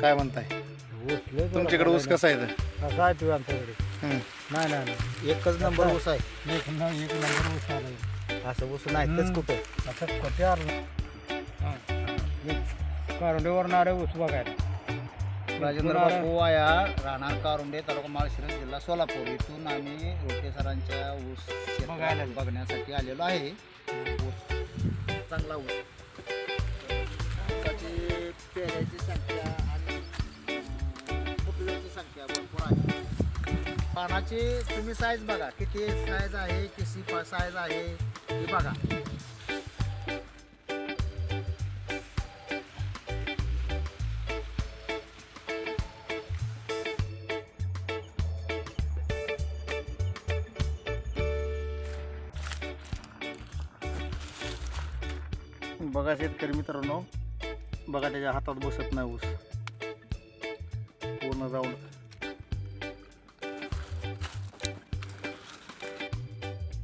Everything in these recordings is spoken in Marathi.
काय म्हणताय? तुमच्याकडे ऊस कसा आहे तर? कसा आहे तू आमच्याकडे? हं. नाही नाही नाही. एकच नंबर ऊस आहे. एक न- एक नंबर ऊस आलाय असं ऊस नाही तेच कुठे? असं कट्यावर कारंडेवर नारे ऊस बघायला. राजेंद्र बापू वाया राहणार कारुंडे तालुका माळशिरस जिल्हा सोलापूर. इथून आम्ही रोटे सरांच्या ऊस शेतात बघायला. बघण्यासाठी आलेलो आहे. ऊस चांगला ऊस. ऊसाची पेऱ्याची संख्या आणि फुटल्याची संख्या भरपूर आहे पानाची तुम्ही साईज बघा. किती साईज आहे किती साईज आहे हे बघा. बघा शेतकरी मित्रांनो बघा त्याच्या हातात बसत नाही ऊस. पूर्ण जाऊन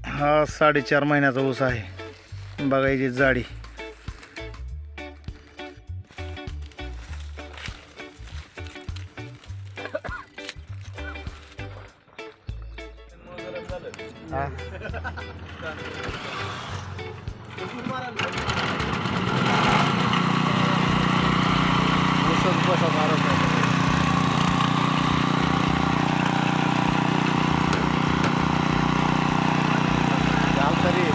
हा साडेचार महिन्याचा ऊस आहे. बघा याची जाडी. हा. ऊसच बसा मारत नाही जाम तरी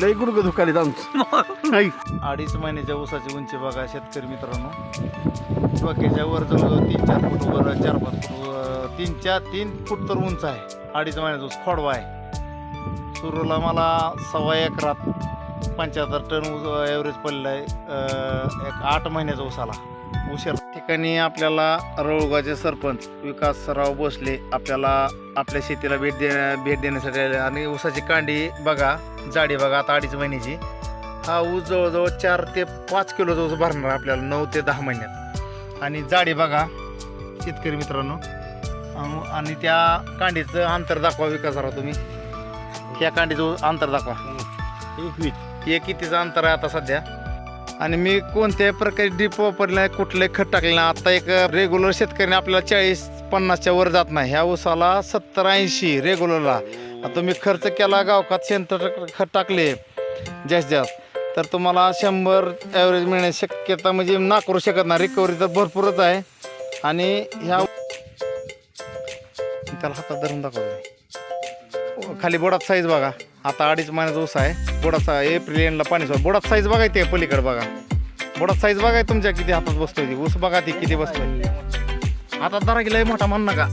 लई गुडघं दुखालीत आमचं. नाही. अडीच महिन्याच्या ऊसाची उंची बघा शेतकरी मित्रांनो. डोक्याच्या वर जवळजवळ तीन चार फूट वर चार पाच फूट वर, तीन चार तीन फूट तर उंच आहे. अडीच महिन्याचा ऊस खोडवा आहे. सुरूला मला सव्वा एकरात पंच्याहत्तर टन ऊस ॲव्हरेज पडलेलं आहे एक आठ महिन्याचा ऊस आला. उशीर ठिकाणी आपल्याला रळगावचे सरपंच विकासराव भोसले आपल्याला आपल्या शेतीला भेट दे भेट देण्यासाठी आले. आणि ऊसाची कांडी बघा जाडी बघा आता अडीच महिन्याची. हा ऊस जवळजवळ चार ते पाच किलोचा ऊस भरणार आपल्याला नऊ ते दहा महिन्यात. आणि जाडी बघा शेतकरी मित्रांनो. आणि त्या कांडीचं अंतर दाखवा विकासराव तुम्ही. ह्या कांडीचं अंतर दाखवा. एकवीस. हे कितीचं अंतर आहे आता सध्या? आणि मी कोणत्याही प्रकारे डीप वापरले नाही कुठलंही खत टाकलं नाही. आता एक रेग्युलर शेतकऱ्याने आपल्याला चाळीस पन्नासच्या वर जात नाही. ह्या ऊसाला सत्तर ऐंशी रेग्युलरला तुम्ही खर्च केला गावकात शेण खत टाकले जास्त जास्त. तर तुम्हाला शंभर ॲव्हरेज मिळण्याची शक्यता म्हणजे नाकारू शकत नाही. रिकव्हरी तर भरपूरच आहे. आणि ह्या त्याला हातात धरून दाखवतो खाली बोडात साईज बघा. आता अडीच महिन्याचा ऊस आहे. बोडाचा एप्रिल एंडला पाणी सोड बोडात साईज बघाय ते पलीकडे बघा. बोडात साईज बघाय तुमच्या किती हातात बसतोय ती. ऊस बघा ती किती बसतोय. आता दरा गेलाय मोठा म्हण नका.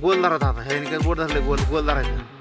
गोल धरात आता हे काय गोल धरले गोल गोल धरायचं.